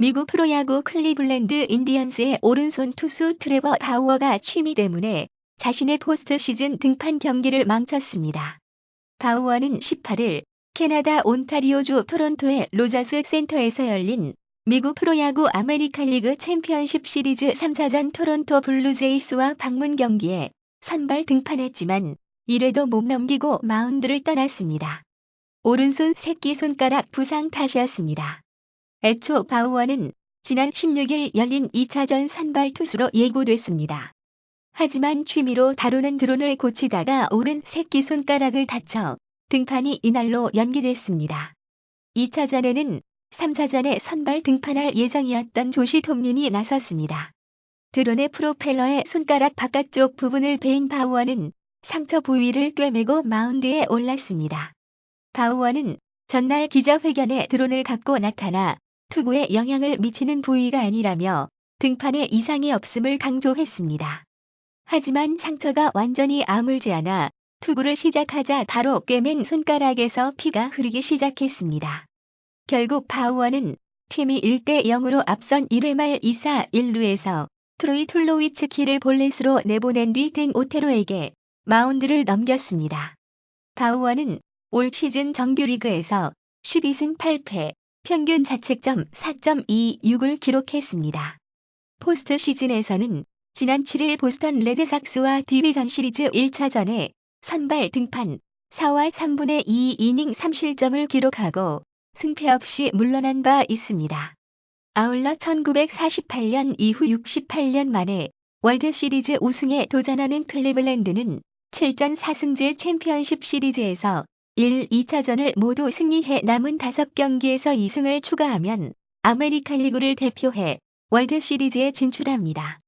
미국 프로야구 클리블랜드 인디언스의 오른손 투수 트레버 바우어가 취미 때문에 자신의 포스트 시즌 등판 경기를 망쳤습니다. 바우어는 18일 캐나다 온타리오주 토론토의 로저스 센터에서 열린 미국 프로야구 아메리칸 리그 챔피언십 시리즈 3차전 토론토 블루제이스와 방문 경기에 선발 등판했지만 이래도 못 넘기고 마운드를 떠났습니다. 오른손 새끼손가락 부상 탓이었습니다. 애초 바우어는 지난 16일 열린 2차전 선발 투수로 예고됐습니다. 하지만 취미로 다루는 드론을 고치다가 오른 새끼손가락을 다쳐 등판이 이날로 연기됐습니다. 2차전에는 3차전에 선발 등판할 예정이었던 조시 톰린이 나섰습니다. 드론의 프로펠러의 손가락 바깥쪽 부분을 베인 바우어는 상처 부위를 꿰매고 마운드에 올랐습니다. 바우어는 전날 기자회견에 드론을 갖고 나타나 투구에 영향을 미치는 부위가 아니라며 등판에 이상이 없음을 강조했습니다. 하지만 상처가 완전히 아물지 않아 투구를 시작하자 바로 꿰맨 손가락에서 피가 흐르기 시작했습니다. 결국 바우어는 팀이 1대 0으로 앞선 1회 말 2사 1루에서 트로이 툴로위츠키를 볼넷으로 내보낸 뒤땡 오테로에게 마운드를 넘겼습니다. 바우어는 올 시즌 정규리그에서 12승 8패, 평균 자책점 4.26을 기록했습니다. 포스트 시즌에서는 지난 7일 보스턴 레드삭스와 디비전 시리즈 1차전에 선발 등판 4와 3분의 2 이닝 3실점을 기록하고 승패 없이 물러난 바 있습니다. 아울러 1948년 이후 68년 만에 월드 시리즈 우승에 도전하는 클리블랜드는 7전 4승제 챔피언십 시리즈에서 1, 2차전을 모두 승리해 남은 5경기에서 2승을 추가하면 아메리칸 리그를 대표해 월드 시리즈에 진출합니다.